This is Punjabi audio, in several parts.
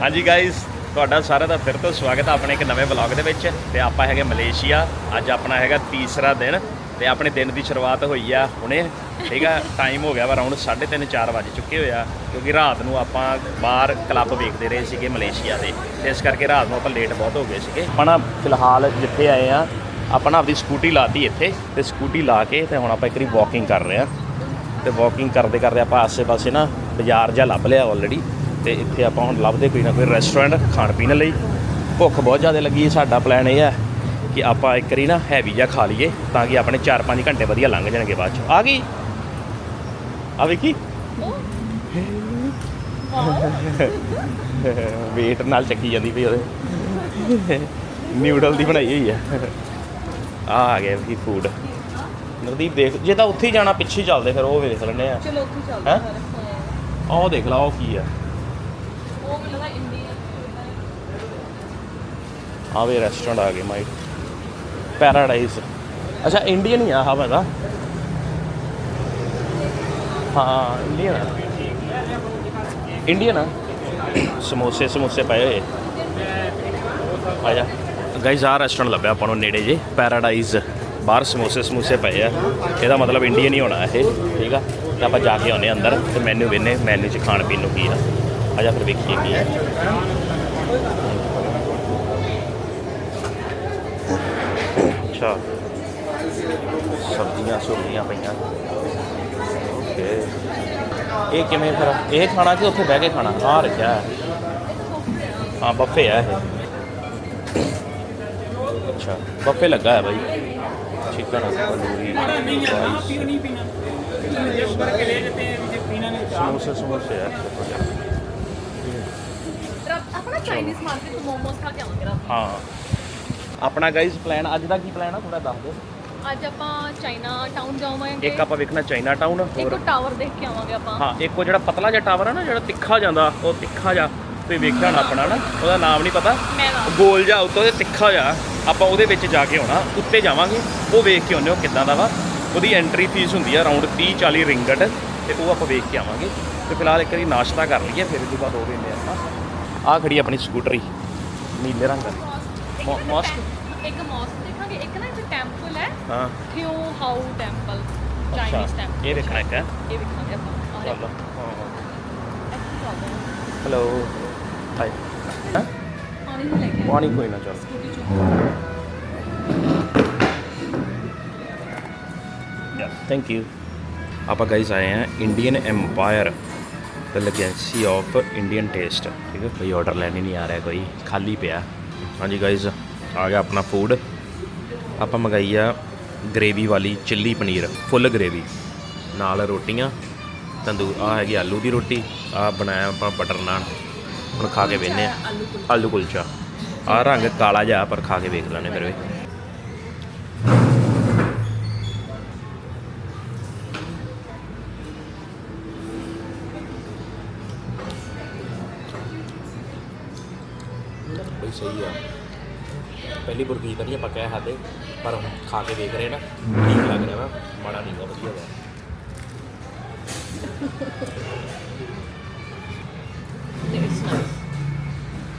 ਹਾਂਜੀ ਗਾਇਸ ਤੁਹਾਡਾ ਸਾਰਿਆਂ ਦਾ ਫਿਰ ਤੋਂ ਸਵਾਗਤ ਹੈ ਆਪਣੇ ਇੱਕ ਨਵੇਂ ਵਲੌਗ ਦੇ ਵਿੱਚ ਤੇ ਆਪਾਂ ਹੈਗੇ ਮਲੇਸ਼ੀਆ, ਅੱਜ ਆਪਣਾ ਹੈਗਾ ਤੀਸਰਾ ਦਿਨ ਤੇ ਆਪਣੇ ਦਿਨ ਦੀ ਸ਼ੁਰੂਆਤ ਹੋਈ ਆ ਹੁਣੇ, ਠੀਕ ਆ? ਟਾਈਮ ਹੋ ਗਿਆ ਵਾ ਅਰਾਊਂਡ 3:30 4 ਵਜੇ ਚੁੱਕੇ ਹੋਏ ਆ, ਕਿਉਂਕਿ ਰਾਤ ਨੂੰ ਆਪਾਂ ਬਾਹਰ ਕਲੱਬ ਵੇਖਦੇ ਰਹੇ ਸੀਗੇ ਮਲੇਸ਼ੀਆ ਦੇ, ਤੇ ਇਸ ਕਰਕੇ ਰਾਤ ਨੂੰ ਆਪਾਂ ਲੇਟ ਬਹੁਤ ਹੋ ਗਏ ਸੀਗੇ। ਆਪਾਂ ਨਾ ਫਿਲਹਾਲ ਜਿੱਥੇ ਆਏ ਆ ਆਪਾਂ ਨਾ ਆਪਦੀ ਸਕੂਟੀ ਲਾਤੀ ਇੱਥੇ ਤੇ ਸਕੂਟੀ ਲਾ ਕੇ ਤੇ ਹੁਣ ਆਪਾਂ ਇੱਕ ਵਾਰੀ ਵਾਕਿੰਗ ਕਰ ਰਹੇ ਆ। ਤੇ ਵਾਕਿੰਗ ਕਰਦੇ ਕਰਦੇ ਆਪਾਂ ਆਸੇ-ਪਾਸੇ ਨਾ ਬਾਜ਼ਾਰ ਜਿਹਾ ਲੱਭ ਲਿਆ ਆਲਰੇਡੀ ਤੇ ਇੱਥੇ ਆਪਾਂ ਹੁਣ ਲੱਭਦੇ ਕੋਈ ਨਾ ਕੋਈ ਰੈਸਟੋਰੈਂਟ ਖਾਣ ਪੀਣ ਲਈ। ਭੁੱਖ ਬਹੁਤ ਜ਼ਿਆਦਾ ਲੱਗੀ ਹੈ ਸਾਡਾ ਪਲਾਨ ਇਹ ਹੈ ਕਿ ਆਪਾਂ ਇੱਕ ਵਾਰੀ ਨਾ ਹੈਵੀ ਜਿਹਾ ਖਾ ਲਈਏ ਤਾਂ ਕਿ ਆਪਣੇ 4-5 ਘੰਟੇ ਵਧੀਆ ਲੰਘ ਜਾਣਗੇ ਬਾਅਦ ਚ। ਆ ਗਈ? ਆ ਵੇਖੀ? ਵੇਟ ਨਾਲ ਚੱਕੀ ਜਾਂਦੀ ਪਈ ਉਹਦੇ। ਨਿਊਡਲ ਦੀ ਬਣਾਈ ਹੋਈ ਹੈ। ਆ ਆ ਗਿਆ ਵੀ ਫੂਡ ਨਵਦੀਪ ਦੇਖ ਜੇ ਤਾਂ ਉੱਥੇ ਹੀ ਜਾਣਾ ਪਿੱਛੇ ਚੱਲਦੇ ਫਿਰ ਉਹ ਵੇਖ ਲੈਣੇ ਆ। ਚਲੋ ਉੱਥੇ ਚੱਲਦੇ ਹੈਂ? ਹਾਂ ਆਹ ਦੇਖ ਲਾ ਉਹ ਕੀ ਆ। ਉਹ ਮੈਨੂੰ ਲੱਗਦਾ ਇੰਡੀਆ ਆ ਵੀ ਰੈਸਟੋਰੈਂਟ ਆ ਗਏ ਮਾਈ। ਪੈਰਾਡਾਈਜ਼ ਅੱਛਾ ਇੰਡੀਅਨ ਹੀ ਆ ਹਾਂ ਪਤਾ ਹਾਂ ਇੰਡੀਅਨ ਆ। ਇੰਡੀਅਨ ਆ। ਸਮੋਸੇ ਸਮੋਸੇ ਪਏ ਹੋਏ। ਆ ਜਾ। ਗਾਈਜ਼ ਆ ਰੈਸਟੋਰੈਂਟ ਲੱਭਿਆ ਆਪਾਂ ਨੂੰ ਨੇੜੇ ਜੇ। ਪੈਰਾਡਾਈਜ਼ ਬਾਹਰ ਸਮੋਸੇ ਸਮੋਸੇ ਪਏ ਆ। ਇਹਦਾ ਮਤਲਬ ਇੰਡੀਅਨ ਹੀ ਹੋਣਾ ਇਹ, ਠੀਕ ਆ? ਤੇ ਆਪਾਂ ਜਾ ਕੇ ਆਉਂਦੇ ਹਾਂ ਅੰਦਰ ਤੇ ਮੈਨੂ ਵੇਨੇ ਮੈਨੂ 'ਚ ਖਾਣ ਪੀਣ ਨੂੰ ਕੀ ਆ। ਆ ਜਾ ਫਿਰ ਵੇਖੀਏ ਕੀ ਆ ਅੱਛਾ ਸਬਜ਼ੀਆਂ ਸੁਬਜ਼ੀਆਂ ਪਈਆਂ ਓਕੇ ਇਹ ਕਿਵੇਂ ਫਿਰ ਇਹ ਖਾਣਾ ਕਿ ਉੱਥੇ ਬਹਿ ਕੇ ਖਾਣਾ ਆ ਰੱਖਿਆ ਹੈ ਹਾਂ ਬੱਫੇ ਆ ਇਹ ਅੱਛਾ ਬੱਫੇ ਲੱਗਾ ਹੈ ਬਾਈ ਚਿਕਨ ਤੰਦੂਰੀ ਰਾਈਸ ਸਮੋਸੇ ਸਮੋਸੇ ਆ ਆਪਣਾ ਚਾਈਨੀਜ਼ ਮਾਰਕੀਟ ਤੋਂ ਮੋਮੋਸ ਖਾ ਕੇ ਆਵਾਂਗੇ ਰਾਤ ਹਾਂ। ਆਪਣਾ ਗਾਈਜ਼ ਪਲਾਨ ਅੱਜ ਦਾ ਕੀ ਪਲਾਨ ਆ? ਥੋੜਾ ਦੱਸ ਦਿਓ। ਨੂੰ। ਅੱਜ ਆਪਾਂ ਚਾਈਨਾ ਟਾਊਨ ਜਾਵਾਂਗੇ। ਇੱਕ ਆਪਾਂ ਵੇਖਣਾ ਚਾਈਨਾ ਟਾਊਨ ਇੱਕ ਹੋਰ ਟਾਵਰ ਦੇਖ ਕੇ ਆਵਾਂਗੇ ਆਪਾਂ। ਹਾਂ ਇੱਕ ਉਹ ਜਿਹੜਾ ਪਤਲਾ ਜਿਹਾ ਟਾਵਰ ਆ ਨਾ ਜਿਹੜਾ ਤਿੱਖਾ ਜਾਂਦਾ ਉਹ ਤਿੱਖਾ ਜਿਹਾ ਤੁਸੀਂ ਵੇਖਿਆ ਆਪਣਾ ਨਾ ਉਹਦਾ ਨਾਮ ਨਹੀਂ ਪਤਾ। ਨਾ ਗੋਲ ਜਿਹਾ ਉੱਤੋਂ ਤੇ ਤਿੱਖਾ ਜਿਹਾ ਆਪਾਂ ਉਹਦੇ ਵਿੱਚ ਜਾ ਕੇ ਆਉਣਾ ਉੱਤੇ ਜਾਵਾਂਗੇ ਉਹ ਵੇਖ ਕੇ ਆਉਂਦੇ ਹੋ ਕਿੱਦਾਂ ਦਾ ਵਾ। ਉਹਦੀ ਐਂਟਰੀ ਫੀਸ ਹੁੰਦੀ ਆ ਅਰਾਊਂਡ 30 40 ਰਿੰਗਟ ਤੇ ਉਹ ਆਪਾਂ ਵੇਖ ਕੇ ਆਵਾਂਗੇ। ਤੇ ਫਿਲਹਾਲ ਇੱਕ ਵਾਰੀ ਨਾਸ਼ਤਾ ਕਰ ਲਈਏ ਫਿਰ ਇਹਦੇ ਬਾਅਦ ਉਹ ਵੇਂਦੇ ਆਪਾਂ। ਆ ਖੜੀ ਆਪਣੀ ਸਕੂਟਰੀ। ਨੀਲੇ ਰੰਗ ਦੀ ਮੋਸਕ ਇੱਕ ਮੋਸਕ ਦੇਖਾਂਗੇ। ਇੱਕ ਨਾ ਇੱਥੇ ਟੈਂਪਲ ਹੈ। ਹਾਂ। Thean Hou temple Chinese temple ਇਹ ਵੇਖਣਾ ਇੱਕ ਹੈ? ਇਹ ਵੇਖਾਂਗੇ ਆਪਾਂ। ਚਲੋ ਹੈਲੋ ਹਾਈ ਪਾਣੀ ਕੋਈ ਨਾ ਚਲ। ਥੈਂਕ ਯੂ ਆਪਾਂ ਗਾਈਸ ਆਏ ਆ Indian empire the legacy of Indian taste ਠੀਕ ਹੈ, ਕੋਈ ਆਰਡਰ ਲੈਣ ਹੀ ਨਹੀਂ ਆ ਰਿਹਾ, ਕੋਈ ਖਾਲੀ ਪਿਆ। ਹਾਂਜੀ ਗਾਈਸ ਆ ਗਿਆ ਆਪਣਾ ਫੂਡ ਆਪਾਂ ਮੰਗਾਈ ਆ ਗ੍ਰੇਵੀ ਵਾਲੀ ਚਿੱਲੀ ਪਨੀਰ ਫੁੱਲ ਗ੍ਰੇਵੀ ਨਾਲ ਰੋਟੀਆਂ ਤੰਦੂਰ ਆ ਹੈਗੀ ਆਲੂ ਦੀ ਰੋਟੀ ਆ ਬਣਾਇਆ ਆਪਾਂ ਬਟਰ ਨਾਨ ਹੁਣ ਖਾ ਕੇ ਵੇਖਨੇ ਆ ਆਲੂ ਕੁਲਚਾ। ਆਲੂ ਆ ਰੰਗ ਕਾਲਾ ਜਿਹਾ ਪਰ ਖਾ ਕੇ ਵੇਖ ਲੈਣੇ ਮੇਰੇ ਵੀ। ਬਈ ਸਹੀ ਆ। ਪਹਿਲੀ ਬੁਰਕੀ ਤਾਂ ਨਹੀਂ ਆਪਾਂ ਕਹਿ ਸਕਦੇ ਪਰ ਹੁਣ ਖਾ ਕੇ ਦੇਖ ਰਹੇ ਨਾ ਠੀਕ ਲੱਗ ਰਿਹਾ ਵਾ ਮਾੜਾ ਨਹੀਂ ਗਾ ਵਧੀਆ ਵਾ।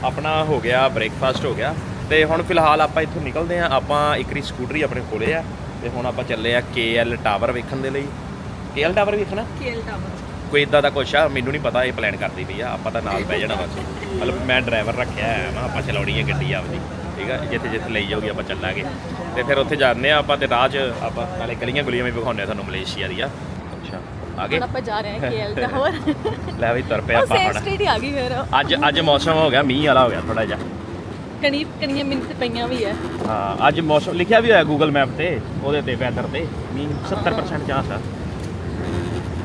ਆਪਣਾ ਹੋ ਗਿਆ ਬ੍ਰੇਕਫਾਸਟ ਹੋ ਗਿਆ। ਤੇ ਹੁਣ ਫਿਲਹਾਲ ਆਪਾਂ ਇੱਥੋਂ ਨਿਕਲਦੇ ਆ ਆਪਾਂ ਇੱਕ ਰੀ ਸਕੂਟਰੀ ਆਪਣੇ ਕੋਲੇ ਆ। ਤੇ ਹੁਣ ਆਪਾਂ ਚੱਲੇ ਆ KL ਟਾਵਰ ਵੇਖਣ ਦੇ ਲਈ। KL ਟਾਵਰ ਵੇਖਣਾ? KL tower. ਕੋਈ ਇਦਾਂ ਦਾ ਕੁਛ ਆ ਮੈਨੂੰ ਨਹੀਂ ਪਤਾ ਇਹ ਪਲਾਨ ਕਰਦੀ ਪਈ ਆ ਆਪਾਂ ਤਾਂ ਨਾਲ ਬਹਿ ਜਾਣਾ ਬਸ। ਮਤਲਬ ਮੈਂ ਡਰਾਈਵਰ ਰੱਖਿਆ ਹੈ ਮੈਂ ਆਪਾਂ ਚਲਾਉਣੀ ਹੈ ਗੱਡੀ ਆਪਦੀ ਠੀਕ ਆ? ਜਿੱਥੇ ਜਿੱਥੇ ਲਈ ਜਾਊਗੀ ਆਪਾਂ ਚੱਲਾਂਗੇ। ਤੇ ਫਿਰ ਉੱਥੇ ਜਾਂਦੇ ਆ ਆਪਾਂ ਤੇ ਰਾਹ 'ਚ ਆਪਾਂ ਨਾਲੇ ਗਲੀਆਂ ਗੁਲੀਆਂ ਵੀ ਵਿਖਾਉਂਦੇ ਆ ਤੁਹਾਨੂੰ ਮਲੇਸ਼ੀਆ ਦੀਆਂ। ਅੱਛਾ ਆ ਗਏ? ਹੁਣ ਆਪਾਂ ਜਾ ਰਹੇ ਹਾਂ ਕੇਲ ਟਾਵਰ ਲੈ ਵੀ ਤੁਰ ਪਿਆ ਆਪਾਂ ਹੁਣ। ਸਟੇਟ ਹੀ ਆ ਗਈ ਫਿਰ। ਅੱਜ ਅੱਜ ਮੌਸਮ ਹੋ ਗਿਆ ਮੀਂਹ ਵਾਲਾ ਹੋ ਗਿਆ ਥੋੜਾ ਜਿਹਾ। ਕਣੀ ਕਣੀਆਂ ਮਿੰਟ ਪਈਆਂ ਵੀ ਹੈ ਹਾਂ ਅੱਜ ਮੌਸਮ ਲਿਖਿਆ ਵੀ ਹੋਇਆ ਗੂਗਲ ਮੈਪ ਤੇ ਉਹਦੇ ਤੇ ਵੈਦਰ ਤੇ ਮੀਂਹ 70% ਚਾਂਸ ਆ।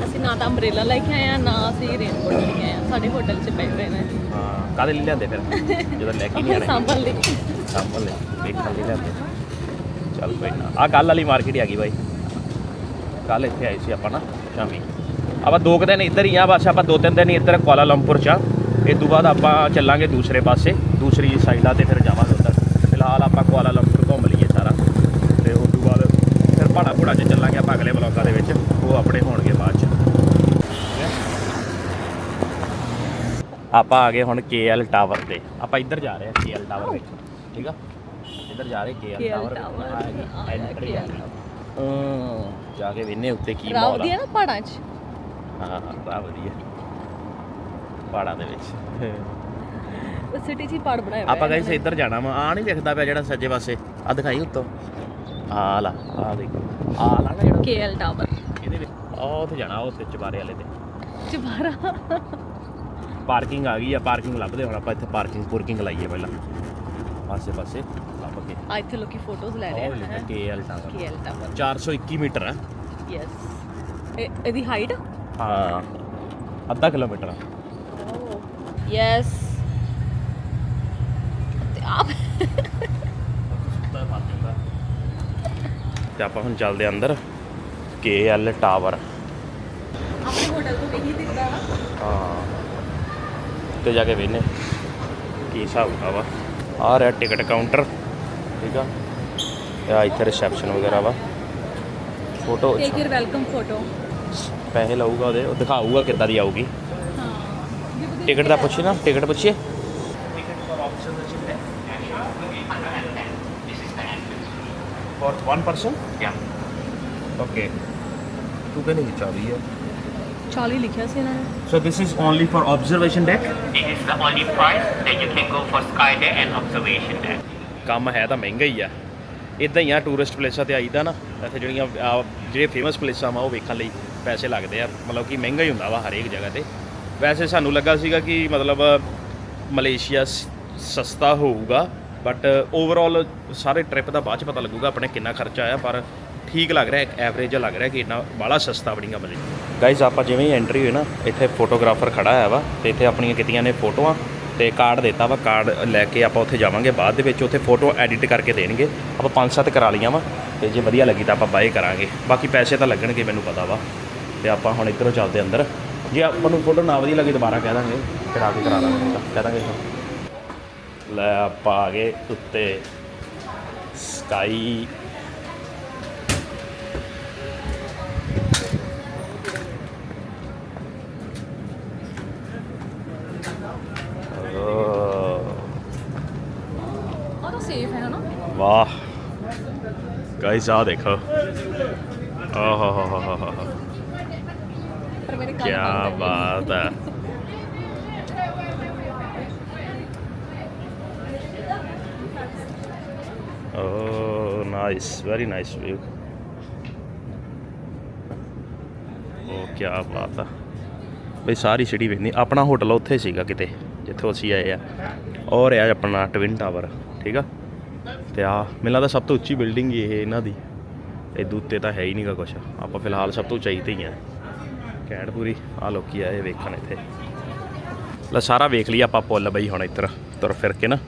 ਅਸੀਂ ਨਾ ਤਾਂ ਅੰਬ੍ਰੇਲਾ ਲੈ ਕੇ ਆਏ ਆ ਨਾ ਅਸੀਂ ਰੇਨਕੋਟ ਲੈ ਕੇ ਆਏ ਆ ਸਾਡੇ ਹੋਟਲ 'ਚ ਪਏ ਹੋਏ ਨੇ। ਹਾਂ ਕਾਦੇ ਲਈ ਲਿਆਂਦੇ ਫਿਰ? ਜਦੋਂ ਲੈ ਕੇ ਨਹੀਂ ਆਣੇ ਸੰਭਲ ਲਈ। ਸਾਂਭਲ ਲੈ ਵੇਖਣ ਲਈ ਲਿਆਂਦੇ। ਚੱਲ ਕੋਈ ਨਾ। ਆ ਕੱਲ ਵਾਲੀ ਮਾਰਕੀਟ ਆ ਗਈ ਬਾਈ। ਕੱਲ ਇੱਥੇ ਆਏ ਸੀ ਆਪਾਂ ਨਾ ਸ਼ਾਮੀ। ਆਪਾਂ ਦੋ ਕੁ ਦਿਨ ਇੱਧਰ ਹੀ ਆ ਬਸ ਆਪਾਂ ਦੋ ਤਿੰਨ ਦਿਨ ਹੀ ਇੱਧਰ ਕੁਆਲਾਲੰਪੁਰ ਚ ਇਹ ਤੋਂ ਬਾਅਦ ਆਪਾਂ ਚੱਲਾਂਗੇ ਦੂਸਰੇ ਪਾਸੇ ਦੂਸਰੀ ਸਾਈਡਾਂ ਤੇ ਫਿਰ ਜਾਵਾਂਗੇ ਉੱਧਰ। ਫਿਲਹਾਲ ਆਪਾਂ ਕੁਆਲਾਲੰਪੁਰ ਘੁੰਮ ਲਈਏ ਸਾਰਾ। ਤੇ ਉਸ ਤੋਂ ਬਾਅਦ ਫਿਰ ਪਹਾੜਾ ਪਹਾੜਾ 'ਚ ਚੱਲਾਂਗੇ ਆਪਾਂ ਅਗਲੇ ਬਲੌਗਾਂ ਦੇ ਵਿੱਚ ਉਹ ਆਪਣੇ ਹੋਣਗੇ ਬਾਅਦ ਚ ਆਪਾਂ ਆ ਗਏ ਹੁਣ KL ਟਾਵਰ ਤੇ। ਆਪਾਂ ਇੱਧਰ ਜਾ ਰਹੇ ਹਾਂ KL ਟਾਵਰ ਵੇਖਣ ਠੀਕ ਆ? ਇੱਧਰ ਜਾ ਰਹੇ KL ਟਾਵਰ ਆ ਆ ਗਿਆ। ਐਂਟਰੀ KL ਅਮ, ਜਾ ਕੇ ਵੇਨੇ ਉੱਤੇ ਕੀ ਮਾਹੌਲ ਆ। ਹੈ ਨਾ ਪਹਾੜਾਂ 'ਚ? ਹਾਂ ਬੜਾ ਵਧੀਆ। ਪਹਾੜਾਂ ਦੇ ਵਿੱਚ। ਉਹ ਸਿਟੀ 'ਚ ਹੀ ਪਹਾੜ ਹੋਏ ਆਪਾਂ ਆ ਗਾਇਸ ਇੱਧਰ ਜਾਣਾ ਵਾ। ਆ ਨਹੀਂ ਦਿਖਦਾ ਪਿਆ ਜਿਹੜਾ ਸੱਜੇ ਪਾਸੇ। ਆ ਦਿਖਾਈ ਉੱਤੋਂ। ਆ ਲਾ ਆ ਦੇਖ। ਆ ਲਾ ਨਾ ਜਿਹੜਾ KL ਟਾਵਰ। ਇਹਦੇ ਵਿੱਚ। ਆ ਉੱਥੇ ਜਾਣਾ ਉਹ ਉੱਥੇ ਚਬਾਰੇ ਵਾਲੇ ਤੇ। ਚਬਾਰਾ। ਪਾਰਕਿੰਗ ਆ ਗਈ ਆ ਪਾਰਕਿੰਗ ਲੱਭਦੇ ਹੁਣ ਆਪਾਂ ਇੱਥੇ ਪਾਰਕਿੰਗ ਪੂਰਕਿੰਗ ਲਾਈਏ ਪਹਿਲਾਂ। ਪਾਸੇ ਪਾਸੇ ਲੱਭ ਕੇ। ਆ ਇੱਥੇ ਲੋਕੀ ਫੋਟੋਜ਼ ਲੈ ਰਹੇ ਹਨ ਲਿਖਿਆ KL tower KL tower 421 metre ਹੈ ਯੈਸ ਇਹਦੀ ਹਾਈਟ ਹਾਂ। ਅੱਧਾ ਕਿਲੋਮੀਟਰ ਆ। ਯੈਸ ਤੇ ਆਪ? ਤੇ ਆਪਾਂ ਹੁਣ ਚੱਲਦੇ ਆ ਅੰਦਰ। KL ਟਾਵਰ ਆਪਣੇ ਹੋਟਲ ਤੋਂ ਇਹੀ ਦਿਖਦਾ ਨਾ ਹਾਂ ਤੇ ਜਾ ਕੇ ਵੇਨੇ ਕੀ ਹਿਸਾਬ ਹੁੰਦਾ ਵਾ ਆ ਰਿਹਾ ਟਿਕਟ ਕਾਊਂਟਰ ਠੀਕ ਆ? ਤੇ ਆ ਇੱਥੇ ਰਿਸੈਪਸ਼ਨ ਵਗੈਰਾ ਵਾ। ਫੋਟੋ ਟੇਕ ਯਰ ਵੈਲਕਮ ਫੋਟੋ ਪੈਸੇ ਲਊਗਾ ਉਹਦੇ ਉਹ ਦਿਖਾਊਗਾ ਕਿੱਦਾਂ ਦੀ ਆਊਗੀ। ਹਾਂ। ਟਿਕਟ ਦਾ ਪੁੱਛੇ ਨਾ ਟਿਕਟ ਪੁੱਛੀਏ। For one person? Yeah. okay ਤੂੰ ਕਹਿੰਦੇ ਵਿੱਚ ਆ? ਰਹੀ ਹੈ 40 ਲਿਖਿਆ ਸੀ ਇਹਨਾਂ ਨੇ। So this is only for observation deck? It is the only price that you can go for sky deck and observation deck. ਕੰਮ ਹੈ ਤਾਂ ਮਹਿੰਗਾ ਹੀ ਆ। ਇਦਾਂ ਹੀ ਆ ਟੂਰਿਸਟ ਪਲੇਸਾਂ ਤੇ ਆਈਦਾ ਨਾ ਇੱਥੇ ਜਿਹੜੀਆਂ ਆਹ ਜਿਹੜੇ ਫੇਮਸ ਪਲੇਸਾਂ ਵਾ ਉਹ ਵੇਖਣ ਲਈ ਪੈਸੇ ਲੱਗਦੇ ਆ। ਮਤਲਬ ਕਿ ਮਹਿੰਗਾ ਹੀ ਹੁੰਦਾ ਵਾ ਹਰੇਕ ਜਗ੍ਹਾ ਤੇ। ਵੈਸੇ ਸਾਨੂੰ ਲੱਗਾ ਸੀਗਾ ਕਿ ਮਤਲਬ ਮਲੇਸ਼ੀਆ ਸ- ਸਸਤਾ ਹੋਊਗਾ ਬਟ ਓਵਰਆਲ ਸਾਰੇ ਟ੍ਰਿਪ ਦਾ ਬਾਅਦ ਚ ਪਤਾ ਲੱਗੂਗਾ ਆਪਣੇ ਕਿੰਨਾ ਖਰਚਾ ਆਇਆ ਪਰ ਠੀਕ ਲੱਗ ਰਿਹਾ ਇੱਕ ਐਵਰੇਜ ਲੱਗ ਰਿਹਾ ਕਿ ਇੰਨਾ ਬਾਹਲਾ ਸਸਤਾ ਬੜੀਗਾ ਮਲੇਸ਼ੀਆ ਗਾਇਜ਼ ਆਪਾਂ ਜਿਵੇਂ ਹੀ ਐਂਟਰੀ ਹੋਈ ਨਾ, ਇੱਥੇ ਫੋਟੋਗ੍ਰਾਫਰ ਖੜਾ ਹੋਇਆ ਵਾ ਤੇ ਇੱਥੇ ਆਪਣੀਆਂ ਕੀਤੀਆਂ ਨੇ ਫੋਟੋਆਂ ਤੇ ਕਾਰਡ ਦਿੱਤਾ ਵਾ ਕਾਰਡ ਲੈ ਕੇ ਆਪਾਂ ਉੱਥੇ ਜਾਵਾਂਗੇ ਬਾਅਦ ਦੇ ਵਿੱਚ, ਉੱਥੇ ਫੋਟੋ ਐਡਿਟ ਕਰਕੇ ਦੇਣਗੇ। ਆਪਾਂ ਪੰਜ ਸੱਤ ਕਰਾ ਲਈਆਂ ਵਾ ਤੇ ਜੇ ਵਧੀਆ ਲੱਗੀ ਤਾਂ ਆਪਾਂ ਬਾਏ ਕਰਾਂਗੇ। ਬਾਕੀ ਪੈਸੇ ਤਾਂ ਲੱਗਣਗੇ, ਮੈਨੂੰ ਪਤਾ ਵਾ। ਤੇ ਆਪਾਂ ਹੁਣ ਇੱਧਰੋਂ ਚੱਲਦੇ ਅੰਦਰ। ਜੇ ਆਪਾਂ ਨੂੰ ਫੋਟੋ ਨਾ ਵਧੀਆ ਲੱਗੀ ਦੁਬਾਰਾ ਕਹਿ ਦਾਂਗੇ, ਕਰਾ ਕੇ ਕਰਾ ਦਾਂਗੇ। ਕਹਿ ਦਾਂਗੇ ਲੈ, ਆਪਾਂ ਆ ਗਏ ਉੱਤੇ ਸਕਾਈ ਉਹ ਤਾਂ ਸੇਫ ਹੈ ਨਾ ਵਾਹ ਗਾਇਸ ਆ ਦੇਖੋ। ਆਹ ਹਾ ਹਾ ਹਾ ਹਾ ਕੀ ਬਾਤ ਹੈ ਓ ਨਾਈਸ ਵੈਰੀ ਨਾਈਸ ਵਿਊ ਓ ਕੀ ਬਾਤ ਹੈ ਬਈ ਸਾਰੀ ਸਿਟੀ ਵੇਖਣੀ। ਆਪਣਾ ਹੋਟਲ ਉੱਥੇ ਸੀਗਾ ਕਿਤੇ ਜਿੱਥੋਂ ਅਸੀਂ ਆਏ ਆ। ਔਰ ਆ ਆਪਣਾ ਟਵਿਨ ਟਾਵਰ ਠੀਕ ਆ? ਤੇ ਆ ਮੈਨੂੰ ਲੱਗਦਾ ਸਭ ਤੋਂ ਉੱਚੀ ਬਿਲਡਿੰਗ ਇਹ ਇਹਨਾਂ ਦੀ। ਇਹ ਉੱਤੇ ਤਾਂ ਹੈ ਹੀ ਨਹੀਂਗਾ ਕੁਛ। ਆਪਾਂ ਫਿਲਹਾਲ ਸਭ ਤੋਂ ਉਚਾਈ ਤੇ ਹੀ ਆ। ਘੈਂਟ ਪੂਰੀ ਆ ਲੋਕੀ ਆਏ ਵੇਖਣ ਇੱਥੇ। ਲੈ ਸਾਰਾ ਵੇਖ ਲਿਆ ਆਪਾਂ ਪੁੱਲ ਬਈ ਹੁਣ ਇੱਧਰ ਤੁਰ ਫਿਰ ਕੇ ਨਾ।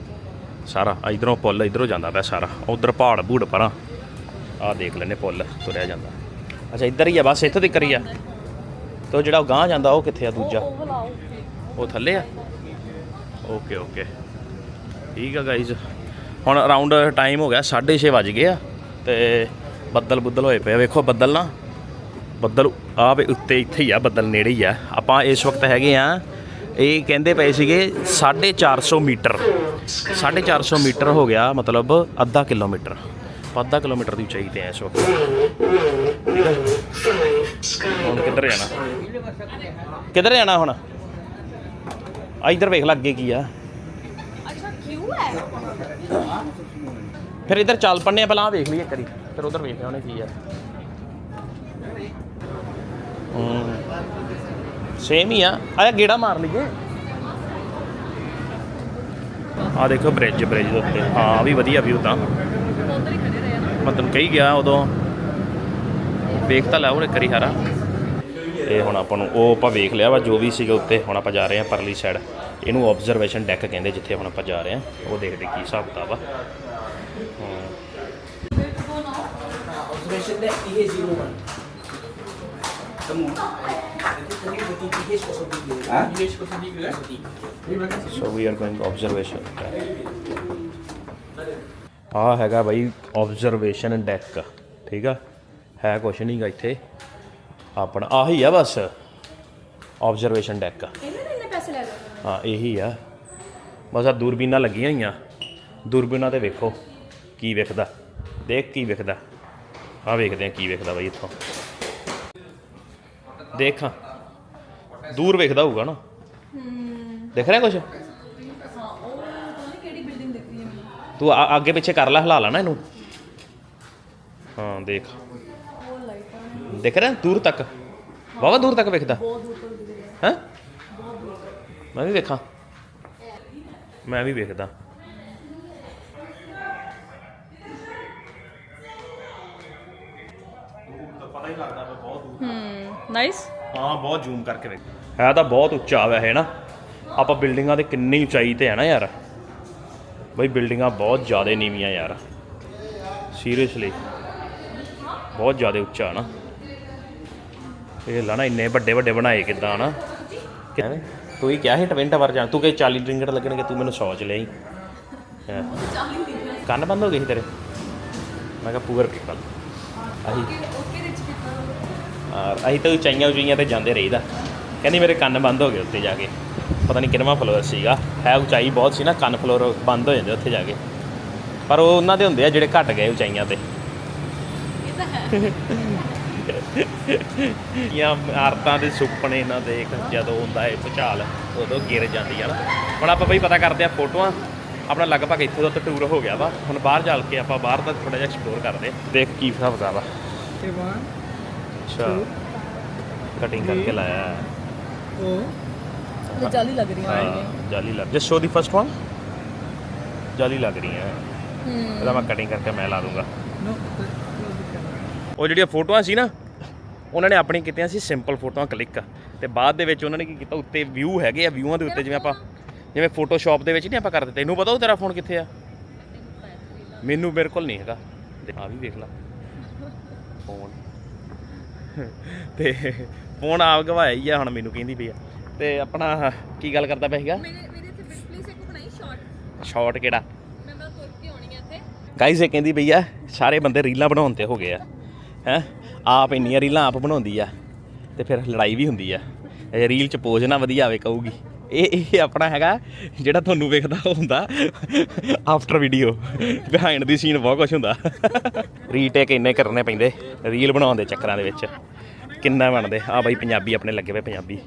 ਸਾਰਾ ਇਧਰੋਂ ਪੁੱਲ ਇਧਰੋਂ ਜਾਂਦਾ ਪਿਆ ਸਾਰਾ। ਉਧਰ ਪਹਾੜ ਬੂੜ ਪਰਾਂ। ਆ ਦੇਖ ਲੈਨੇ ਪੁੱਲ ਤੁਰਿਆ ਜਾਂਦਾ। ਅੱਛਾ ਇੱਧਰ ਹੀ ਆ ਬਸ ਇੱਥੋਂ ਤੱਕ ਹੀ ਆ। ਤੇ ਜਿਹੜਾ ਉਹ ਗਾਂਹ ਜਾਂਦਾ ਉਹ ਕਿੱਥੇ ਆ ਦੂਜਾ? ਉਹ ਥੱਲੇ ਆ? Okay okay. ਠੀਕ ਆ ਗਾਈਜ਼ ਹੁਣ ਅਰਾਊਂਡ ਟਾਈਮ ਹੋ ਗਿਆ 6:30 ਵੱਜ ਗਏ ਆ ਤੇ ਬੱਦਲ ਬੁੱਦਲ ਹੋਏ ਪਏ ਆ। ਵੇਖੋ ਬੱਦਲ ਨਾ, ਬੱਦਲ ਆ ਉੱਤੇ ਇੱਥੇ ਹੀ ਆ, ਬੱਦਲ ਨੇੜੇ ਹੀ ਆ। ਆਪਾਂ ਇਸ ਵਕਤ ਹੈਗੇ ਆ, ਇਹ ਕਹਿੰਦੇ ਪਏ ਸੀਗੇ 450 ਮੀਟਰ। 450 ਮੀਟਰ ਹੋ ਗਿਆ, ਮਤਲਬ ਅੱਧਾ ਕਿਲੋਮੀਟਰ। ਅੱਧਾ ਕਿਲੋਮੀਟਰ ਦੀ ਉਚਾਈ ਤੇ ਆ ਇਸ ਵਕਤ। ਠੀਕ ਹੈ ਹੁਣ ਕਿੱਧਰ ਜਾਣਾ? ਕਿੱਧਰ ਜਾਣਾ ਹੁਣ? ਆ ਇੱਧਰ ਵੇਖ ਲੈ, ਅੱਗੇ ਕੀ ਆ। ਫਿਰ ਇੱਧਰ ਚੱਲ ਪੰਨੇ ਆ, ਪਹਿਲਾਂ ਆਹ ਵੇਖ ਲਈਏ ਕਰੀ ਫਿਰ ਉਧਰ ਵੇਖਿਆ ਉਹਨੇ ਕੀ ਆ। ਸੇਮ ਹੀ ਆ। ਆਇਆ ਗੇੜਾ ਮਾਰ ਲਈਏ। ਆ ਦੇਖੋ ਬ੍ਰਿਜ ਬ੍ਰਿਜ ਦੇ ਉੱਤੇ। ਹਾਂ ਵੀ ਵਧੀਆ ਵਿਊ ਤਾਂ। ਮੈਂ ਤੈਨੂੰ ਕਹੀ ਗਿਆ ਉਦੋਂ। ਵੇਖ ਤਾਂ ਲੈ ਉਹਨੇ ਕਰੀ ਹਾਰਾ। ਇਹ ਹੁਣ ਆਪਾਂ ਨੂੰ ਉਹ ਆਪਾਂ ਵੇਖ ਲਿਆ ਵਾ ਜੋ ਵੀ ਸੀਗਾ ਉੱਤੇ ਹੁਣ ਆਪਾਂ ਜਾ ਰਹੇ ਹਾਂ ਪਰਲੀ ਸਾਈਡ ਇਹਨੂੰ ਆਬਜ਼ਰਵੇਸ਼ਨ ਡੈਕ ਕਹਿੰਦੇ ਜਿੱਥੇ ਹੁਣ ਆਪਾਂ ਜਾ ਰਹੇ ਹਾਂ ਉਹ ਦੇਖਦੇ ਕੀ ਹਿਸਾਬ ਕਿਤਾਬ ਆ ਹਾਂ Observation deck PH01. Temu. Tadi berarti PH 03. Ha? PH 03 kan? Ini belakang so we are going observation ਆ ਹੈਗਾ ਬਾਈ ਆਬਜ਼ਰਵੇਸ਼ਨ ਡੈਕ ਠੀਕ ਆ ਹੈ ਕੁਛ ਨਹੀਂਗਾ ਇੱਥੇ ਆਪਣਾ ਆਹੀ ਆ ਬਸ। ਆਬਜ਼ਰਵੇਸ਼ਨ ਡੈਕ ਇਹਨਾਂ ਨੇ ਇੰਨੇ ਪੈਸੇ ਲੈ ਲਏ। ਹਾਂ ਇਹੀ ਆ। ਬਸ ਆ ਦੂਰਬੀਨਾਂ ਲੱਗੀਆਂ ਹੋਈਆਂ। ਦੂਰਬੀਨਾਂ ਤੇ ਵੇਖੋ ਕੀ ਵੇਖਦਾ। ਦੇਖ ਕੀ ਵੇਖਦਾ। ਆ ਵੇਖਦੇ ਆ ਕੀ ਵੇਖਦਾ ਬਾਈ ਇੱਥੋਂ। ਦੇਖਾਂ। ਦੂਰ ਵੇਖਦਾ ਹੋਊਗਾ ਨਾ। ਦਿਖ ਰਿਹਾ ਕੁਛ? ਹਾਂ ਉਹ ਪਤਾ ਨਹੀਂ ਕਿਹੜੀ ਬਿਲਡਿੰਗ ਦਿਖ ਰਹੀ ਹੈ ਮੈਨੂੰ। ਤੂੰ ਆ- ਅੱਗੇ ਪਿੱਛੇ ਕਰ ਲੈ ਹਿਲਾ ਲਾ ਨਾ ਇਹਨੂੰ। ਹਾਂ ਦੇਖ। ਦਿਖ ਰਿਹਾ? ਦੂਰ ਤੱਕ। ਬਹੁਤ ਦੂਰ ਤੱਕ ਵੇਖਦਾ। ਬਹੁਤ ਦੂਰ ਤੱਕ ਦਿਖ ਰਿਹਾ ਹੈ? ਮੈਂ ਵੀ ਵੇਖਾਂ। ਮੈਂ ਵੀ ਵੇਖਦਾ। ਪਤਾ ਹੀ ਲੱਗਦਾ ਬਹੁਤ ਦੂਰ ਹੂੰ ਨਾਈਸ ਹਾਂ ਬਹੁਤ ਜ਼ੂਮ ਕਰਕੇ ਵੇਖ। ਹੈ ਤਾਂ ਬਹੁਤ ਉੱਚਾ ਵਾ ਹੈ ਨਾ। ਆਪਾਂ ਬਿਲਡਿੰਗਾਂ ਦੇ ਕਿੰਨੀ ਉਚਾਈ ਤੇ ਹੈ ਨਾ ਯਾਰ। ਬਈ ਬਿਲਡਿੰਗਾਂ ਬਹੁਤ ਜ਼ਿਆਦਾ ਨੀਵੀਆਂ ਯਾਰ। ਸੀਰੀਅਸਲੀ। ਬਹੁਤ ਜ਼ਿਆਦਾ ਉੱਚਾ ਨਾ। ਇਹ ਲਾ ਨਾ ਇੰਨੇ ਵੱਡੇ ਵੱਡੇ ਬਣਾਏ ਕਿਦਾਂ ਨਾ। ਕਹਿੰਦੇ ਤੂੰ ਹੀ ਕਿਹਾ ਸੀ ਟਵਿੰਟ ਟਾਵਰ ਜਾਣ। ਤੂੰ ਕਹੇ 40 ਰਿੰਗਟ ਲੱਗਣਗੇ ਤੂੰ ਮੈਨੂੰ 100 ਚ ਲਈ ਹੈਂ। ਕੰਨ ਬੰਦ ਹੋ ਗਏ ਸੀ ਤੇਰੇ? ਮੈਂ ਕਿਹਾ ਪੂਅਰ ਪੀਪਲ ਔਰ ਅਸੀਂ ਤਾਂ ਉਚਾਈਆਂ ਉਚਾਈਆਂ ਤੇ ਜਾਂਦੇ ਰਹੀਦਾ। ਕਹਿੰਦੀ ਮੇਰੇ ਕੰਨ ਬੰਦ ਹੋ ਗਏ ਉੱਤੇ ਜਾ ਕੇ। ਪਤਾ ਨਹੀਂ ਕਿੰਨਵਾਂ ਫਲੋਰ ਸੀਗਾ। ਹੈ ਉਚਾਈ ਬਹੁਤ ਸੀ ਨਾ ਕੰਨ ਫਲੋਰ ਬੰਦ ਹੋ ਜਾਂਦੇ ਉੱਥੇ ਜਾ ਕੇ। ਪਰ ਉਹ ਉਹਨਾਂ ਦੇ ਹੁੰਦੇ ਆ ਜਿਹੜੇ ਘਟ ਗਏ ਉਚਾਈਆਂ ਤੇ। ਇਹ ਤਾਂ ਹੈ। ਜਾਂ ਆਰਤਾਂ ਦੇ ਸੁਪਨੇ ਨਾ ਦੇਖ ਜਦੋਂ ਹੁੰਦਾ ਏ ਭੁਚਾਲ ਉਦੋਂ ਗਿਰ ਜਾਂਦੀ ਆ। ਨਾ ਹੁਣ ਆਪਾਂ ਬਈ ਪਤਾ ਕਰਦੇ ਆ ਫੋਟੋਆਂ ਆਪਣਾ ਲਗਭਗ ਇੱਥੇ ਦਾ ਤਾਂ ਟੂਰ ਹੋ ਗਿਆ ਵਾ। ਹੁਣ ਬਾਹਰ ਚੱਲ ਕੇ ਆਪਾਂ ਬਾਹਰ ਦਾ ਥੋੜਾ ਜਿਹਾ ਐਕਸਪਲੋਰ ਕਰਦੇ। ਦੇਖ ਕੀ ਹਿਸਾਬ Okay, one, ਅੱਛਾ। ਕਟਿੰਗ ਕਰਕੇ ਲਾਇਆ। ਹੈ ਇਹ ਜਾਲੀ ਲੱਗ ਰਹੀ ਹੈ ਹਾਂ ਜਾਲੀ ਲੱਗ just show the first one ਜਾਲੀ ਲੱਗ ਰਹੀ ਹੈ। ਹੂੰ ਇਹਦਾ ਮੈਂ ਕਟਿੰਗ ਕਰਕੇ ਮੈਂ ਲਾ ਦੂੰਗਾ. ਉਹ ਜਿਹੜੀਆਂ ਫੋਟੋਆਂ ਸੀ ਨਾ ਉਹਨਾਂ ਨੇ ਆਪਣੀ ਕੀਤੀਆਂ ਸੀ ਸਿੰਪਲ ਫੋਟੋਆਂ ਕਲਿੱਕ ਤੇ ਬਾਅਦ ਦੇ ਵਿੱਚ ਉਹਨਾਂ ਨੇ ਕੀ ਕੀਤਾ ਉੱਤੇ ਵਿਊ ਹੈਗੇ ਆ ਵਿਊਆਂ ਦੇ ਉੱਤੇ ਜਿਵੇਂ ਆਪਾਂ ਜਿਵੇਂ ਫੋਟੋਸ਼ਾਪ ਦੇ ਵਿੱਚ ਨਹੀਂ ਆਪਾਂ ਕਰਦੇ ਤੈਨੂੰ ਪਤਾ ਉਹ ਤੇਰਾ ਫੋਨ ਕਿੱਥੇ ਆ? ਮੈਨੂੰ ਮੇਰੇ ਕੋਲ ਨਹੀਂ ਹੈਗਾ ਆ ਵੀ ਵੇਖ ਲਾ। ਫੋਨ ਤੇ ਫੋਨ ਆਪ ਗਵਾਇਆ ਹੀ ਆ ਹੁਣ ਮੈਨੂੰ ਕਹਿੰਦੀ ਪਈ ਆ। ਤੇ ਆਪਣਾ ਕੀ ਗੱਲ ਕਰਦਾ ਪਿਆ ਸੀਗਾ? ਮੇਰੇ ਮੇਰੇ ਇੱਥੇ ਪਲੀਜ਼ ਇੱਕ ਬਣਾਈ ਸ਼ਾਰਟ ਸ਼ਾਰਟ ਕਿਹੜਾ? ਮੈਂ ਮੈਂ ਤੁਰ ਕੇ ਆਉਣੀ ਹੈ ਇੱਥੇ। ਗਾਈਜ਼ ਇਹ ਕਹਿੰਦੀ ਪਈ ਆ ਸਾਰੇ ਬੰਦੇ ਰੀਲਾਂ ਬਣਾਉਣ ਤੇ ਹੋ ਗਏ ਆ। ਹੈ? ਆਪ ਇੰਨੀਆਂ ਰੀਲਾਂ ਆਪ ਬਣਾਉਂਦੀ ਆ ਤੇ ਫਿਰ ਲੜਾਈ ਵੀ ਹੁੰਦੀ ਆ। ਇਹ ਰੀਲ ਚ ਪੋਜ ਨਾ ਵਧੀਆ ਆਵੇ ਕਹੂਗੀ। ਇਹ ਇਹ ਆਪਣਾ ਹੈਗਾ ਜਿਹੜਾ ਤੁਹਾਨੂੰ ਵੇਖਦਾ ਉਹ ਹੁੰਦਾ after video behind the scene ਬਹੁਤ ਕੁਝ ਹੁੰਦਾ। ਰੀਟੇਕ ਇੰਨੇ ਕਰਨੇ ਪੈਂਦੇ ਰੀਲ ਬਣਾਉਣ ਦੇ ਚੱਕਰਾਂ ਦੇ ਵਿੱਚ। ਕਿੰਨਾ ਬਣਦੇ? ਆ ਬਾਈ ਪੰਜਾਬੀ ਆਪਣੇ ਲੱਗੇ ਪਏ ਪੰਜਾਬੀ।